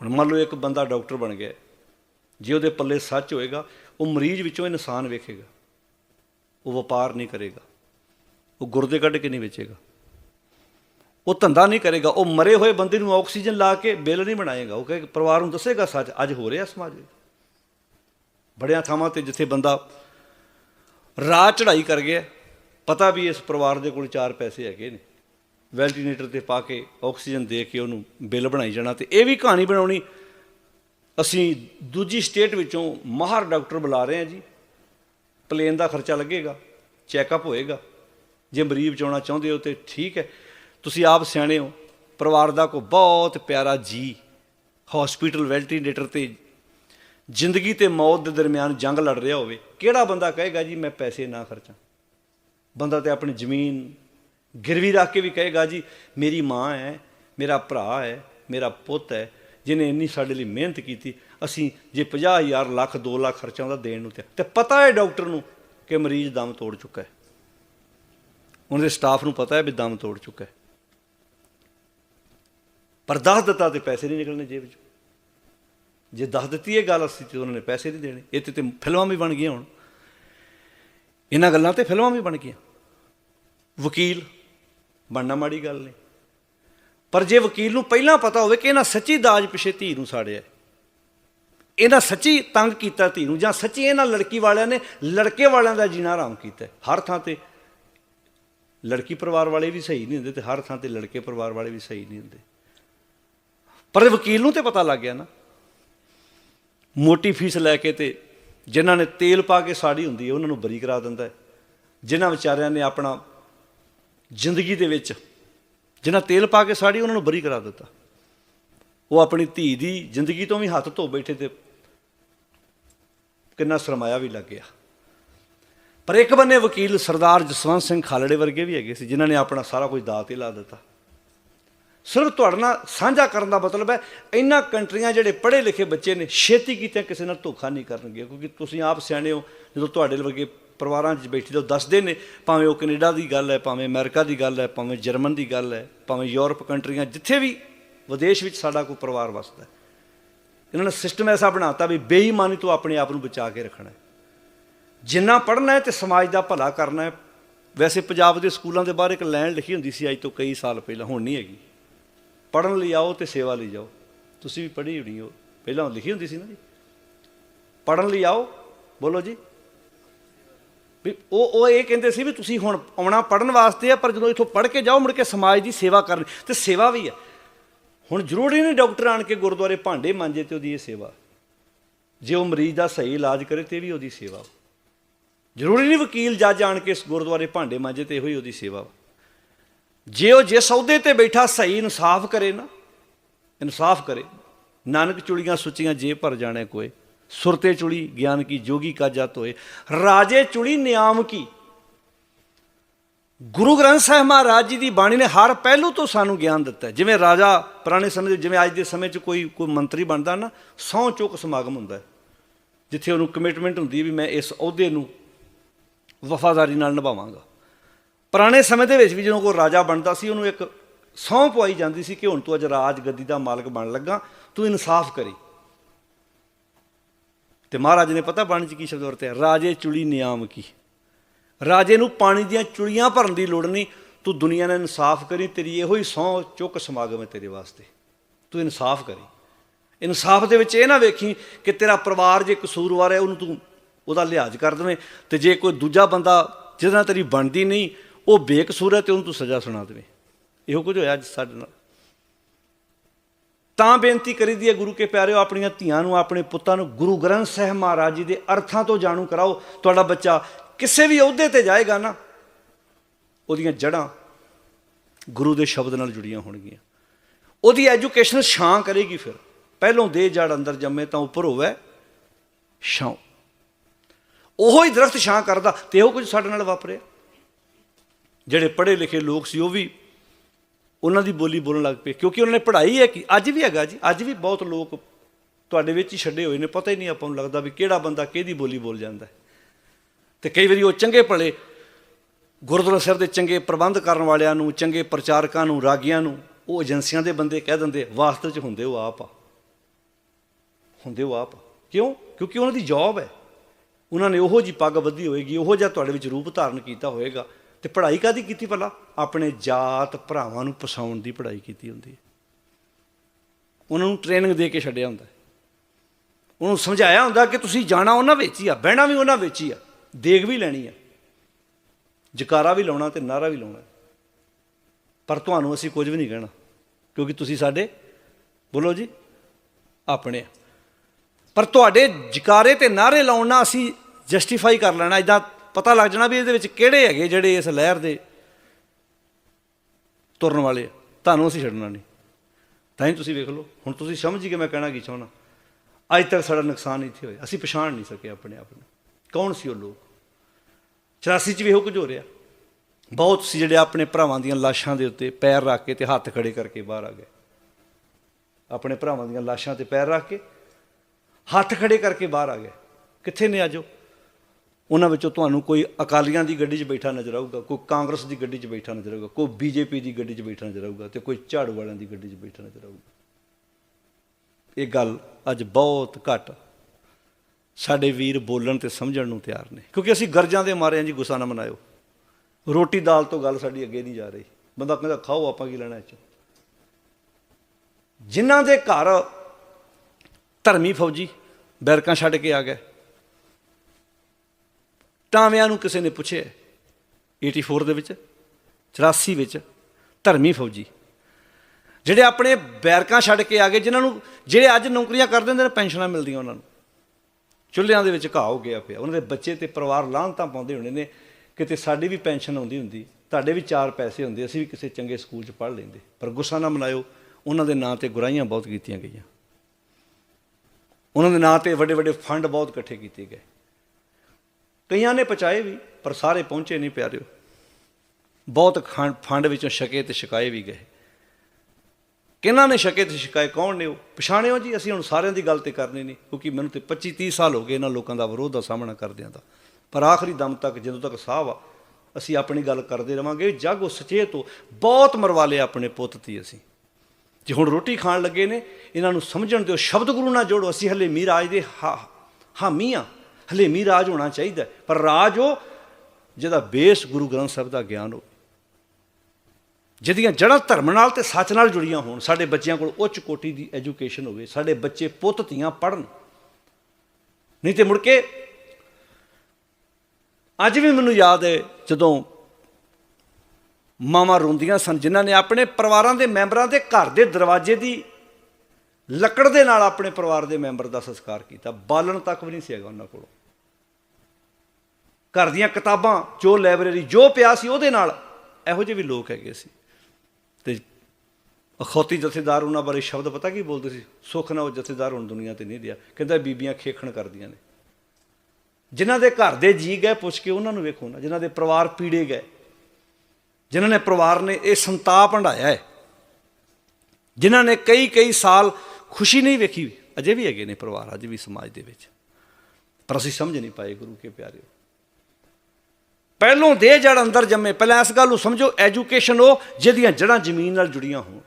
ਹੁਣ ਮੰਨ ਲਓ ਇੱਕ ਬੰਦਾ ਡਾਕਟਰ ਬਣ ਗਿਆ, ਜੇ ਉਹਦੇ ਪੱਲੇ ਸੱਚ ਹੋਏਗਾ, ਉਹ ਮਰੀਜ਼ ਵਿੱਚੋਂ ਇਨਸਾਨ ਵੇਖੇਗਾ। ਉਹ ਵਪਾਰ ਨਹੀਂ ਕਰੇਗਾ। ਉਹ ਗੁਰਦੇ ਕੱਢ ਕੇ ਨਹੀਂ ਵੇਚੇਗਾ। ਉਹ ਧੰਦਾ ਨਹੀਂ ਕਰੇਗਾ। ਉਹ ਮਰੇ ਹੋਏ ਬੰਦੇ ਨੂੰ ਆਕਸੀਜਨ ਲਾ ਕੇ ਬਿੱਲ ਨਹੀਂ ਬਣਾਏਗਾ। ਉਹ ਕਹੇ ਪਰਿਵਾਰ ਨੂੰ ਦੱਸੇਗਾ ਸੱਚ, ਅੱਜ ਹੋ ਰਿਹਾ ਸਮਾਜ ਵਿੱਚ। ਬੜਿਆਂ ਥਾਵਾਂ ਤੇ ਜਿੱਥੇ ਬੰਦਾ ਰਾਹ ਚੜ੍ਹਾਈ ਕਰ ਗਿਆ, ਪਤਾ ਵੀ ਇਸ ਪਰਿਵਾਰ ਦੇ ਕੋਲ ਚਾਰ ਪੈਸੇ ਹੈਗੇ ਨੇ। ਵੈਂਟੀਲੇਟਰ ਤੇ ਪਾ ਕੇ ਆਕਸੀਜਨ ਦੇ ਕੇ ਉਹਨੂੰ ਬਿੱਲ ਬਣਾਈ ਜਾਣਾ ਤੇ ਇਹ ਵੀ ਕਹਾਣੀ ਬਣਾਉਣੀ। ਅਸੀਂ ਦੂਜੀ ਸਟੇਟ ਵਿੱਚੋਂ ਮਾਹਰ ਡਾਕਟਰ ਬੁਲਾ ਰਹੇ ਹਾਂ ਜੀ। ਪਲੇਨ ਦਾ ਖਰਚਾ ਲੱਗੇਗਾ, ਚੈੱਕਅਪ ਹੋਏਗਾ। ਜੇ ਮਰੀਜ਼ ਬਚਾਉਣਾ ਚਾਹੁੰਦੇ ਹੋ ਤੇ ਠੀਕ ਹੈ। ਤੁਸੀਂ ਆਪ ਸਿਆਣੇ ਹੋ, ਪਰਿਵਾਰ ਦਾ ਕੋ ਬਹੁਤ ਪਿਆਰਾ ਜੀ ਹਸਪੀਟਲ ਵੈਂਟੀਲੇਟਰ ਤੇ ਜ਼ਿੰਦਗੀ ਤੇ ਮੌਤ ਦੇ ਦਰਮਿਆਨ ਜੰਗ ਲੜ ਰਿਹਾ ਹੋਵੇ, ਕਿਹੜਾ ਬੰਦਾ ਕਹੇਗਾ ਜੀ, ਮੈਂ ਪੈਸੇ ਨਾ ਖਰਚਾਂ। ਬੰਦਾ ਤੇ ਆਪਣੀ ਜ਼ਮੀਨ ਗਿਰਵੀ ਰੱਖ ਕੇ ਵੀ ਕਹੇਗਾ, ਜੀ, ਮੇਰੀ ਮਾਂ ਹੈ, ਮੇਰਾ ਭਰਾ ਹੈ, ਮੇਰਾ ਪੁੱਤ ਹੈ ਜਿਨੇ ਇੰਨੀ ਸਾਡੇ ਲਈ ਮਿਹਨਤ ਕੀਤੀ, ਅਸੀਂ ਜੇ 50000 ਲੱਖ 2 ਲੱਖ ਖਰਚਾ ਉਹਦਾ ਦੇਣ ਨੂੰ ਤੇ ਪਤਾ ਹੈ ਡਾਕਟਰ ਨੂੰ ਕਿ ਮਰੀਜ਼ ਦਮ ਤੋੜ ਚੁੱਕਾ ਹੈ। ਉਹਨਾਂ ਦੇ ਸਟਾਫ ਨੂੰ ਪਤਾ ਹੈ ਵੀ ਦਮ ਤੋੜ ਚੁੱਕਾ ਹੈ। ਪਰ ਦੱਸ ਦਿੱਤਾ ਤੇ ਪੈਸੇ ਨਹੀਂ ਨਿਕਲਣੇ ਜੇਬ 'ਚੋਂ। ਜੇ ਦੱਸ ਦਿੱਤੀ ਇਹ ਗੱਲ ਅਸੀਂ ਤੇ ਉਹਨਾਂ ਨੇ ਪੈਸੇ ਨਹੀਂ ਦੇਣੇ। ਇਹ ਤੇ ਫਿਲਮਾਂ ਵੀ ਬਣ ਗਈਆਂ ਹੁਣ। ਇਹਨਾਂ ਗੱਲਾਂ ਤੇ ਫਿਲਮਾਂ ਵੀ ਬਣ ਗਈਆਂ। ਵਕੀਲ ਬਣਨਾ ਮਾੜੀ ਗੱਲ ਨਹੀਂ। ਪਰ ਜੇ ਵਕੀਲ ਨੂੰ ਪਹਿਲਾਂ ਪਤਾ ਹੋਵੇ ਕਿ ਇਹਨਾਂ ਸੱਚੀ ਦਾਜ ਪਿਛੇ ਧੀ ਨੂੰ ਸਾੜਿਆ ਇਹਨਾਂ ਸੱਚੀ ਤੰਗ ਕੀਤਾ ਧੀ ਨੂੰ ਜਾਂ ਸੱਚੀ ਇਹਨਾਂ ਲੜਕੀ ਵਾਲਿਆਂ ਨੇ ਲੜਕੇ ਵਾਲਿਆਂ ਦਾ ਜੀਣਾ ਆਰਾਮ ਕੀਤਾ ਹਰ ਥਾਂ ਤੇ ਲੜਕੀ ਪਰਿਵਾਰ ਵਾਲੇ ਵੀ ਸਹੀ ਨਹੀਂ ਹੁੰਦੇ ਤੇ ਹਰ ਥਾਂ ਤੇ ਲੜਕੇ ਪਰਿਵਾਰ ਵਾਲੇ ਵੀ ਸਹੀ ਨਹੀਂ ਹੁੰਦੇ। ਪਰ ਵਕੀਲ ਨੂੰ ਤੇ ਪਤਾ ਲੱਗ ਗਿਆ ਨਾ। ਮੋਟੀ ਫੀਸ ਲੈ ਕੇ ਤੇ ਜਿਨ੍ਹਾਂ ਨੇ ਤੇਲ ਪਾ ਕੇ ਸਾੜੀ ਹੁੰਦੀ ਹੈ, ਉਹਨਾਂ ਨੂੰ ਬਰੀ ਕਰਾ ਦਿੰਦਾ ਹੈ। ਜਿਨ੍ਹਾਂ ਵਿਚਾਰਿਆਂ ਨੇ ਆਪਣਾ ਜ਼ਿੰਦਗੀ ਦੇ ਵਿੱਚ ਜਿਨ੍ਹਾਂ ਤੇਲ ਪਾ ਕੇ ਸਾੜੀ, ਉਹਨਾਂ ਨੂੰ ਬਰੀ ਕਰਾ ਦਿੱਤਾ। ਉਹ ਆਪਣੀ ਧੀ ਦੀ ਜ਼ਿੰਦਗੀ ਤੋਂ ਵੀ ਹੱਥ ਧੋ ਬੈਠੇ ਤੇ ਕਿੰਨਾ ਸਰਮਾਇਆ ਵੀ ਲੱਗ ਗਿਆ। ਪਰ ਇੱਕ ਬੰਨੇ ਵਕੀਲ ਸਰਦਾਰ ਜਸਵੰਤ ਸਿੰਘ ਖਾਲੜੇ ਵਰਗੇ ਵੀ ਹੈਗੇ ਸੀ, ਜਿਨ੍ਹਾਂ ਨੇ ਆਪਣਾ ਸਾਰਾ ਕੁਝ ਦਾਅ ਤੇ ਲਾ ਦਿੱਤਾ। ਸਿਰਫ ਤੁਹਾਡੇ ਨਾਲ ਸਾਂਝਾ ਕਰਨ ਦਾ ਮਤਲਬ ਹੈ ਇਹਨਾਂ ਕੰਟਰੀਆਂ ਜਿਹੜੇ ਪੜ੍ਹੇ ਲਿਖੇ ਬੱਚੇ ਨੇ, ਛੇਤੀ ਕੀਤੇ ਕਿਸੇ ਨਾਲ ਧੋਖਾ ਨਹੀਂ ਕਰਨਗੇ, ਕਿਉਂਕਿ ਤੁਸੀਂ ਆਪ ਸਿਆਣੇ ਹੋ, ਜਦੋਂ ਤੁਹਾਡੇ ਵਰਗੇ ਪਰਿਵਾਰਾਂ 'ਚ ਬੈਠੀ ਤਾਂ ਦੱਸਦੇ ਨੇ, ਭਾਵੇਂ ਉਹ ਕੈਨੇਡਾ ਦੀ ਗੱਲ ਹੈ, ਭਾਵੇਂ ਅਮਰੀਕਾ ਦੀ ਗੱਲ ਹੈ, ਭਾਵੇਂ ਜਰਮਨ ਦੀ ਗੱਲ ਹੈ, ਭਾਵੇਂ ਯੂਰਪ ਕੰਟਰੀਆਂ, ਜਿੱਥੇ ਵੀ ਵਿਦੇਸ਼ ਵਿੱਚ ਸਾਡਾ ਕੋਈ ਪਰਿਵਾਰ ਵਸਦਾ ਹੈ। ਇਹਨਾਂ ਨੇ ਸਿਸਟਮ ਐਸਾ ਬਣਾਤਾ ਵੀ ਬੇਈਮਾਨੀ ਤੋਂ ਆਪਣੇ ਆਪ ਨੂੰ ਬਚਾ ਕੇ ਰੱਖਣਾ ਹੈ। ਜਿੰਨਾ ਪੜ੍ਹਨਾ ਹੈ ਤੇ ਸਮਾਜ ਦਾ ਭਲਾ ਕਰਨਾ ਹੈ। ਵੈਸੇ ਪੰਜਾਬ ਦੇ ਸਕੂਲਾਂ ਦੇ ਬਾਹਰ ਇੱਕ ਲਾਈਨ ਲਿਖੀ ਹੁੰਦੀ ਸੀ, ਅੱਜ ਤੋਂ ਕਈ ਸਾਲ ਪਹਿਲਾਂ, ਹੁਣ ਨਹੀਂ ਹੈਗੀ। ਪੜਨ ਲਈ ਆਓ ਤੇ ਸੇਵਾ ਲਈ ਜਾਓ। ਤੁਸੀਂ ਵੀ ਪੜ੍ਹੀ ਹੋਣੀ ਹੋ। ਪਹਿਲਾਂ ਲਿਖੀ ਹੁੰਦੀ ਸੀ ਨਾ ਜੀ। ਪੜਨ ਲਈ ਆਓ। ਬੋਲੋ ਜੀ। ਵੀ ਉਹ ਉਹ ਇਹ ਕਹਿੰਦੇ ਸੀ ਵੀ ਤੁਸੀਂ ਹੁਣ ਆਉਣਾ ਪੜਨ ਵਾਸਤੇ ਆ, ਪਰ ਜਦੋਂ ਇੱਥੋਂ ਪੜ੍ਹ ਕੇ ਜਾਓ, ਮੁੜ ਕੇ ਸਮਾਜ ਦੀ ਸੇਵਾ ਕਰਨੀ ਤੇ ਸੇਵਾ ਵੀ ਹੈ ਹੁਣ ਜ਼ਰੂਰੀ ਨਹੀਂ ਡਾਕਟਰ ਆਣ ਕੇ ਗੁਰਦੁਆਰੇ ਭਾਂਡੇ ਮਾਂਜੇ ਤੇ ਉਹਦੀ ਇਹ ਸੇਵਾ। ਜੇ ਉਹ ਮਰੀਜ਼ ਦਾ ਸਹੀ ਇਲਾਜ ਕਰੇ ਤੇ ਵੀ ਉਹਦੀ ਸੇਵਾ ਜ਼ਰੂਰੀ ਨਹੀਂ ਵਕੀਲ ਜੱਜ ਆਣ ਕੇ ਇਸ ਗੁਰਦੁਆਰੇ ਭਾਂਡੇ ਮਾਂਜੇ ਤੇ ਇਹੋ ਹੀ ਉਹਦੀ ਸੇਵਾ ਜੇ ਉਹ ਜੇ ਸੌਦੇ ਤੇ ਬੈਠਾ ਸਹੀ ਇਨਸਾਫ ਕਰੇ ਨਾ, ਇਨਸਾਫ ਕਰੇ। ਨਾਨਕ ਚੁੜੀਆਂ ਸੁੱਚੀਆਂ ਜੇ ਭਰ ਜਾਣੇ ਕੋਏ। ਸੁਰਤੇ ਚੁੜੀ ਗਿਆਨ ਕੀ, ਜੋਗੀ ਕਾ ਜਤ ਹੋਏ। ਰਾਜੇ ਚੁੜੀ ਨਿਆਮ ਕੀ। ਗੁਰੂ ਗ੍ਰੰਥ ਸਾਹਿਬ ਮਹਾਰਾਜ ਜੀ ਦੀ ਬਾਣੀ ਨੇ ਹਰ ਪਹਿਲੂ ਤੋਂ ਸਾਨੂੰ ਗਿਆਨ ਦਿੱਤਾ ਜਿਵੇਂ ਰਾਜਾ ਪੁਰਾਣੇ ਸਮੇਂ ਦੇ, ਜਿਵੇਂ ਅੱਜ ਦੇ ਸਮੇਂ 'ਚ ਕੋਈ ਕੋਈ ਮੰਤਰੀ ਬਣਦਾ ਨਾ ਸਹੁੰ ਚੁੱਕ ਸਮਾਗਮ ਹੁੰਦਾ ਜਿੱਥੇ ਉਹਨੂੰ ਕਮਿਟਮੈਂਟ ਹੁੰਦੀ ਵੀ ਮੈਂ ਇਸ ਅਹੁਦੇ ਨੂੰ ਵਫਾਦਾਰੀ ਨਾਲ ਨਿਭਾਵਾਂਗਾ। ਪੁਰਾਣੇ ਸਮੇਂ ਦੇ ਵਿੱਚ ਵੀ ਜਦੋਂ ਕੋਈ ਰਾਜਾ ਬਣਦਾ ਸੀ, ਉਹਨੂੰ ਇੱਕ ਸਹੁੰ ਪਵਾਈ ਜਾਂਦੀ ਸੀ ਕਿ ਹੁਣ ਤੂੰ ਅੱਜ ਰਾਜ ਗੱਦੀ ਦਾ ਮਾਲਕ ਬਣ ਲੱਗਾ, ਤੂੰ ਇਨਸਾਫ ਕਰੀ। ਤੇ ਮਹਾਰਾਜ ਨੇ ਪਤਾ ਬਾਣੀ ਚ ਕੀ ਸ਼ਬਦ ਵਰਤਿਆ? ਰਾਜੇ ਚੁੜੀ ਨਿਆਮ ਕੀ। ਰਾਜੇ ਨੂੰ ਪਾਣੀ ਦੀਆਂ ਚੁੜੀਆਂ ਭਰਨ ਦੀ ਲੋੜ ਨਹੀਂ। ਤੂੰ ਦੁਨੀਆ ਨਾਲ ਇਨਸਾਫ ਕਰੀ, ਤੇਰੀ ਇਹੋ ਹੀ ਸਹੁੰ ਚੁੱਕ ਸਮਾਗਮ ਹੈ ਤੇਰੇ ਵਾਸਤੇ। ਤੂੰ ਇਨਸਾਫ ਕਰੀ। ਇਨਸਾਫ ਦੇ ਵਿੱਚ ਇਹ ਨਾ ਵੇਖੀ ਕਿ ਤੇਰਾ ਪਰਿਵਾਰ ਜੇ ਕਸੂਰਵਾਰ ਹੈ, ਉਹਨੂੰ ਤੂੰ ਉਹਦਾ ਲਿਹਾਜ਼ ਕਰ ਦੇਵੇਂ। ਤੇ ਜੇ ਕੋਈ ਦੂਜਾ ਬੰਦਾ ਜਿਹਦੇ ਨਾਲ ਤੇਰੀ ਬਣਦੀ ਨਹੀਂ, ਉਹ ਬੇਕਸੂਰ ਹੈ ਤੇ ਉਹਨੂੰ ਤੂੰ ਸਜ਼ਾ ਸੁਣਾ ਦੇਵੇਂ। ਇਹੋ ਕੁਝ ਹੋਇਆ ਅੱਜ ਸਾਡੇ ਨਾਲ? ਤਾਂ ਬੇਨਤੀ ਕਰੀਦੀ ਹੈ ਗੁਰੂ ਕੇ ਪਿਆਰਿਓ, ਆਪਣੀਆਂ ਧੀਆਂ ਨੂੰ, ਆਪਣੇ ਪੁੱਤਾਂ ਨੂੰ ਗੁਰੂ ਗ੍ਰੰਥ ਸਾਹਿਬ ਮਹਾਰਾਜ ਜੀ ਦੇ ਅਰਥਾਂ ਤੋਂ ਜਾਣੂ ਕਰਾਓ। ਤੁਹਾਡਾ ਬੱਚਾ ਕਿਸੇ ਵੀ ਅਹੁਦੇ ਤੇ ਜਾਏਗਾ ਨਾ, ਉਹਦੀਆਂ ਜੜ੍ਹਾਂ ਗੁਰੂ ਦੇ ਸ਼ਬਦ ਨਾਲ ਜੁੜੀਆਂ ਹੋਣਗੀਆਂ। ਉਹਦੀ ਐਜੂਕੇਸ਼ਨ ਛਾਂ ਕਰੇਗੀ ਫਿਰ। ਪਹਿਲੋਂ ਦੇ ਜੜ ਅੰਦਰ ਜੰਮੇ ਤਾਂ ਉੱਪਰ ਹੋਵੇ ਛਾਂ। ਉਹੋ ਹੀ ਦਰਖਤ ਛਾਂ ਕਰਦਾ, ਤੇ ਇਹੋ ਕੁਝ ਸਾਡੇ ਨਾਲ ਵਾਪਰਿਆ। ਜਿਹੜੇ ਪੜ੍ਹੇ ਲਿਖੇ ਲੋਕ ਸੀ, ਉਹ ਵੀ ਉਹਨਾਂ ਦੀ ਬੋਲੀ ਬੋਲਣ ਲੱਗ ਪਏ, ਕਿਉਂਕਿ ਉਹਨਾਂ ਨੇ ਪੜ੍ਹਾਈ ਹੈ ਕਿ ਅੱਜ ਵੀ ਹੈਗਾ ਜੀ, ਅੱਜ ਵੀ ਬਹੁਤ ਲੋਕ ਤੁਹਾਡੇ ਵਿੱਚ ਹੀ ਛੱਡੇ ਹੋਏ ਨੇ, ਪਤਾ ਹੀ ਨਹੀਂ ਆਪਾਂ ਨੂੰ ਲੱਗਦਾ ਵੀ ਕਿਹੜਾ ਬੰਦਾ ਕਿਹਦੀ ਬੋਲੀ ਬੋਲ ਜਾਂਦਾ ਹੈ। ਤੇ ਕਈ ਵਾਰੀ ਉਹ ਚੰਗੇ ਭਲੇ ਗੁਰਦੁਆਰਾ ਸਾਹਿਬ ਦੇ ਚੰਗੇ ਪ੍ਰਬੰਧ ਕਰਨ ਵਾਲਿਆਂ ਨੂੰ, ਚੰਗੇ ਪ੍ਰਚਾਰਕਾਂ ਨੂੰ, ਰਾਗੀਆਂ ਨੂੰ, ਉਹ ਏਜੰਸੀਆਂ ਦੇ ਬੰਦੇ ਕਹਿ ਦਿੰਦੇ ਵਾਸਤੇ ਚ ਹੁੰਦੇ ਉਹ ਆਪ ਆ। ਹੁੰਦੇ ਉਹ ਆਪ ਕਿਉਂ? ਕਿਉਂਕਿ ਉਹਨਾਂ ਦੀ ਜੌਬ ਹੈ। ਉਹਨਾਂ ਨੇ ਉਹੋ ਜੀ ਪੱਗ ਬੱਧੀ ਹੋਏਗੀ, ਉਹੋ ਜਿਹਾ ਤੁਹਾਡੇ ਵਿੱਚ ਰੂਪ ਧਾਰਨ ਕੀਤਾ ਹੋਏਗਾ। ਤੇ ਪੜ੍ਹਾਈ ਕਾਦੀ ਕੀਤੀ ਭਲਾ ਆਪਣੇ ਜਾਤ ਭਰਾਵਾਂ ਨੂੰ ਪਸਾਉਣ ਦੀ ਪੜ੍ਹਾਈ ਕੀਤੀ ਹੁੰਦੀ ਹੈ ਉਹਨਾਂ ਨੂੰ ਟ੍ਰੇਨਿੰਗ ਦੇ ਕੇ ਛੱਡਿਆ ਹੁੰਦਾ ਹੈ। ਉਹਨੂੰ ਸਮਝਾਇਆ ਹੁੰਦਾ ਕਿ ਤੁਸੀਂ ਜਾਣਾ ਉਹਨਾਂ ਵਿੱਚ ਹੀ ਆ, ਬਹਿਣਾ ਵੀ ਉਹਨਾਂ ਵਿੱਚ ਹੀ ਆ, ਦੇਗ ਵੀ ਲੈਣੀ ਆ, ਜਕਾਰਾ ਵੀ ਲਾਉਣਾ ਤੇ ਨਾਰਾ ਵੀ ਲਾਉਣਾ ਪਰ ਤੁਹਾਨੂੰ ਅਸੀਂ ਕੁਝ ਵੀ ਨਹੀਂ ਕਹਿਣਾ, ਕਿਉਂਕਿ ਤੁਸੀਂ ਸਾਡੇ, ਬੋਲੋ ਜੀ, ਆਪਣੇ ਆ। ਪਰ ਤੁਹਾਡੇ ਜਕਾਰੇ ਤੇ ਨਾਰੇ ਲਾਉਣ ਨਾਲ ਅਸੀਂ ਜਸਟੀਫਾਈ ਕਰ ਲੈਣਾ ਇਦਾਂ ਪਤਾ ਲੱਗ ਜਾਣਾ ਵੀ ਇਹਦੇ ਵਿੱਚ ਕਿਹੜੇ ਹੈਗੇ ਜਿਹੜੇ ਇਸ ਲਹਿਰ ਦੇ ਤੁਰਨ ਵਾਲੇ ਆ। ਤੁਹਾਨੂੰ ਅਸੀਂ ਛੱਡਣਾ ਨਹੀਂ। ਤਾਂ ਹੀ ਤੁਸੀਂ ਵੇਖ ਲਓ। ਹੁਣ ਤੁਸੀਂ ਸਮਝ ਗਏ ਮੈਂ ਕਹਿਣਾ ਕੀ ਚਾਹੁੰਦਾ। ਅੱਜ ਤੱਕ ਸਾਡਾ ਨੁਕਸਾਨ ਇੱਥੇ ਹੋਇਆ। ਅਸੀਂ ਪਛਾਣ ਨਹੀਂ ਸਕੇ ਆਪਣੇ ਆਪ ਨੂੰ। ਕੌਣ ਸੀ ਉਹ ਲੋਕ? 84 ਚ ਵੀ ਇਹੋ ਕੁਝ ਹੋ ਰਿਹਾ। ਬਹੁਤ ਸੀ ਜਿਹੜੇ ਆਪਣੇ ਭਰਾਵਾਂ ਦੀਆਂ ਲਾਸ਼ਾਂ ਦੇ ਉੱਤੇ ਪੈਰ ਰੱਖ ਕੇ ਤੇ ਹੱਥ ਖੜੇ ਕਰਕੇ ਬਾਹਰ ਆ ਗਏ। ਆਪਣੇ ਭਰਾਵਾਂ ਦੀਆਂ ਲਾਸ਼ਾਂ ਤੇ ਪੈਰ ਰੱਖ ਕੇ ਹੱਥ ਖੜੇ ਕਰਕੇ ਬਾਹਰ ਆ ਗਏ। ਕਿੱਥੇ ਨੇ ਅੱਜ ਉਹ? ਉਹਨਾਂ ਵਿੱਚੋਂ ਤੁਹਾਨੂੰ ਕੋਈ ਅਕਾਲੀਆਂ ਦੀ ਗੱਡੀ 'ਚ ਬੈਠਾ ਨਜ਼ਰ ਆਊਗਾ, ਕੋਈ ਕਾਂਗਰਸ ਦੀ ਗੱਡੀ 'ਚ ਬੈਠਾ ਨਜ਼ਰ ਆਊਗਾ, ਕੋਈ ਬੀਜੇਪੀ ਦੀ ਗੱਡੀ 'ਚ ਬੈਠਾ ਨਜ਼ਰ ਆਊਗਾ ਤੇ ਕੋਈ ਝਾੜੂ ਵਾਲਿਆਂ ਦੀ ਗੱਡੀ 'ਚ ਬੈਠਾ ਨਜ਼ਰ ਆਊਗਾ। ਇਹ ਗੱਲ ਅੱਜ ਬਹੁਤ ਘੱਟ ਸਾਡੇ ਵੀਰ ਬੋਲਣ ਤੇ ਸਮਝਣ ਨੂੰ ਤਿਆਰ ਨੇ। ਕਿਉਂਕਿ ਅਸੀਂ ਗਰਜਾਂ ਦੇ ਮਾਰੇ ਹਾਂ ਜੀ, ਗੁੱਸਾ ਨਾ ਮਨਾਇਓ। ਰੋਟੀ ਦਾਲ ਤੋਂ ਗੱਲ ਸਾਡੀ ਅੱਗੇ ਨਹੀਂ ਜਾ ਰਹੀ। ਬੰਦਾ ਕਹਿੰਦਾ, ਖਾਓ, ਆਪਾਂ ਕੀ ਲੈਣਾ ਇਹ 'ਚ? ਜਿਨ੍ਹਾਂ ਦੇ ਘਰ ਧਰਮੀ ਫੌਜੀ ਬੈਰਕਾਂ ਛੱਡ ਕੇ ਆ ਗਏ। ਟਾਵਿਆਂ ਨੂੰ ਕਿਸੇ ਨੇ ਪੁੱਛਿਆ 84 ਦੇ ਵਿੱਚ 84 ਵਿੱਚ, ਧਰਮੀ ਫੌਜੀ। ਜਿਹੜੇ ਆਪਣੇ ਬੈਰਕਾਂ ਛੱਡ ਕੇ ਆ ਗਏ, ਜਿਨ੍ਹਾਂ ਨੂੰ, ਜਿਹੜੇ ਅੱਜ ਨੌਕਰੀਆਂ ਕਰਦੇ ਹੁੰਦੇ ਨੇ, ਪੈਨਸ਼ਨਾਂ ਮਿਲਦੀਆਂ ਉਹਨਾਂ ਨੂੰ। ਚੁੱਲ੍ਹਿਆਂ ਦੇ ਵਿੱਚ ਘਾਹ ਹੋ ਗਿਆ ਪਿਆ ਉਹਨਾਂ ਦੇ ਬੱਚੇ ਤੇ ਪਰਿਵਾਰ ਲਾਹਨਤਾਂ ਪਾਉਂਦੇ ਹੋਣੇ ਨੇ, ਕਿਤੇ ਸਾਡੀ ਵੀ ਪੈਨਸ਼ਨ ਆਉਂਦੀ ਹੁੰਦੀ, ਤੁਹਾਡੇ ਵੀ ਚਾਰ ਪੈਸੇ ਹੁੰਦੇ, ਅਸੀਂ ਵੀ ਕਿਸੇ ਚੰਗੇ ਸਕੂਲ 'ਚ ਪੜ੍ਹ ਲੈਂਦੇ। ਪਰ ਗੁੱਸਾ ਨਾ ਮਨਾਇਓ, ਉਹਨਾਂ ਦੇ ਨਾਂ ਤੇ ਗੁਰਾਈਆਂ ਬਹੁਤ ਕੀਤੀਆਂ ਗਈਆਂ। ਉਹਨਾਂ ਦੇ ਨਾਂ ਤੇ ਵੱਡੇ ਵੱਡੇ ਫੰਡ ਬਹੁਤ ਇਕੱਠੇ ਕੀਤੇ ਗਏ। ਕਈਆਂ ਨੇ ਪਹੁੰਚਾਏ ਵੀ, ਪਰ ਸਾਰੇ ਪਹੁੰਚੇ ਨਹੀਂ ਪਿਆਰਿਓ। ਬਹੁਤ ਖੰ- ਫੰਡ ਵਿੱਚੋਂ ਛਕੇ ਤੇ ਛਕਾਏ ਵੀ ਗਏ। ਕਿਹਨਾਂ ਨੇ ਛਕੇ ਤੇ ਛਕਾਏ, ਕੌਣ ਨੇ ਉਹ? ਪਛਾਣਿਓ ਜੀ, ਅਸੀਂ ਹੁਣ ਸਾਰਿਆਂ ਦੀ ਗੱਲ ਤੇ ਕਰਨੀ ਨਹੀਂ, ਕਿਉਂਕਿ ਮੈਨੂੰ ਤੇ 25 30 ਸਾਲ ਹੋ ਗਏ ਇਹਨਾਂ ਲੋਕਾਂ ਦਾ ਵਿਰੋਧ ਦਾ ਸਾਹਮਣਾ ਕਰਦਿਆਂ ਦਾ। ਪਰ ਆਖਰੀ ਦਮ ਤੱਕ, ਜਦੋਂ ਤੱਕ ਸਾਹ ਵਾ, ਅਸੀਂ ਆਪਣੀ ਗੱਲ ਕਰਦੇ ਰਵਾਂਗੇ ਜਾਗੋ ਸਚੇਤ ਹੋ, ਬਹੁਤ ਮਰਵਾਲੇ ਆਪਣੇ ਪੁੱਤ ਤੀ ਅਸੀਂ। ਜੇ ਹੁਣ ਰੋਟੀ ਖਾਣ ਲੱਗੇ ਨੇ, ਇਹਨਾਂ ਨੂੰ ਸਮਝਣ ਦਿਓ, ਸ਼ਬਦ ਗੁਰੂ ਨਾਲ ਜੋੜੋ, ਅਸੀਂ ਹਲੇ ਮੀਰਾਜ ਦੇ ਹਾ- ਹਲੇਮੀ ਰਾਜ ਹੋਣਾ ਚਾਹੀਦਾ ਪਰ ਰਾਜ ਉਹ ਜਿਹਦਾ ਬੇਸ ਗੁਰੂ ਗ੍ਰੰਥ ਸਾਹਿਬ ਦਾ ਗਿਆਨ ਹੋਵੇ। ਜਿਹਦੀਆਂ ਜੜ੍ਹਾਂ ਧਰਮ ਨਾਲ ਤੇ ਸੱਚ ਨਾਲ ਜੁੜੀਆਂ ਹੋਣ, ਸਾਡੇ ਬੱਚਿਆਂ ਕੋਲ ਉੱਚ ਕੋਟੀ ਦੀ ਐਜੂਕੇਸ਼ਨ ਹੋਵੇ, ਸਾਡੇ ਬੱਚੇ ਪੁੱਤ ਧੀਆਂ ਪੜ੍ਹਨ। ਨਹੀਂ ਤੇ ਮੁੜ ਕੇ ਅੱਜ ਵੀ ਮੈਨੂੰ ਯਾਦ ਹੈ ਜਦੋਂ ਮਾਵਾਂ ਰੋਂਦੀਆਂ ਸਨ, ਜਿਨ੍ਹਾਂ ਨੇ ਆਪਣੇ ਪਰਿਵਾਰਾਂ ਦੇ ਮੈਂਬਰਾਂ ਦੇ ਘਰ ਦੇ ਦਰਵਾਜ਼ੇ ਦੀ ਲੱਕੜ ਦੇ ਨਾਲ ਆਪਣੇ ਪਰਿਵਾਰ ਦੇ ਮੈਂਬਰ ਦਾ ਸੰਸਕਾਰ ਕੀਤਾ। ਬਾਲਣ ਤੱਕ ਵੀ ਨਹੀਂ ਸੀ ਹੈਗਾ ਉਹਨਾਂ ਕੋਲ। ਘਰ ਦੀਆਂ ਕਿਤਾਬਾਂ, ਜੋ ਲਾਇਬ੍ਰੇਰੀ, ਜੋ ਪਿਆ ਸੀ ਉਹਦੇ ਨਾਲ ਇਹੋ ਜਿਹੇ ਵੀ ਲੋਕ ਹੈਗੇ ਸੀ। ਤੇ ਅਖੌਤੀ ਜਥੇਦਾਰ ਉਹਨਾਂ ਬਾਰੇ ਸ਼ਬਦ ਪਤਾ ਕੀ ਬੋਲਦੇ ਸੀ? ਸੁੱਖ ਨਾ ਉਹ ਜਥੇਦਾਰ ਹੁਣ ਦੁਨੀਆ ਤੇ ਨਹੀਂ ਰਿਹਾ। ਕਹਿੰਦਾ ਬੀਬੀਆਂ ਖੇਖਣ ਕਰਦੀਆਂ ਨੇ। ਜਿਨ੍ਹਾਂ ਦੇ ਘਰ ਦੇ ਜੀ ਗਏ, ਪੁੱਛ ਕੇ ਉਹਨਾਂ ਨੂੰ ਵੇਖੋ ਨਾ, ਜਿਨ੍ਹਾਂ ਦੇ ਪਰਿਵਾਰ ਪੀੜੇ ਗਏ, ਜਿਨ੍ਹਾਂ ਨੇ ਪਰਿਵਾਰ ਨੇ ਇਹ ਸੰਤਾਪ ਹੰਡਾਇਆ ਹੈ। ਜਿਨ੍ਹਾਂ ਨੇ ਕਈ ਕਈ ਸਾਲ ਖੁਸ਼ੀ ਨਹੀਂ ਵੇਖੀ ਅਜੇ ਵੀ ਹੈਗੇ ਨੇ ਪਰਿਵਾਰ, ਅੱਜ ਵੀ ਸਮਾਜ ਦੇ ਵਿੱਚ। ਪਰ ਅਸੀਂ ਸਮਝ ਨਹੀਂ ਪਾਏ ਗੁਰੂ ਕੇ ਪਿਆਰਿਓ। ਪਹਿਲੋਂ ਦੇ ਜੜ ਅੰਦਰ ਜੰਮੇ, ਪਹਿਲਾਂ ਇਸ ਗੱਲ ਨੂੰ ਸਮਝੋ ਐਜੂਕੇਸ਼ਨ ਉਹ ਜਿਹਦੀਆਂ ਜੜਾਂ ਜ਼ਮੀਨ ਨਾਲ ਜੁੜੀਆਂ ਹੋਣ।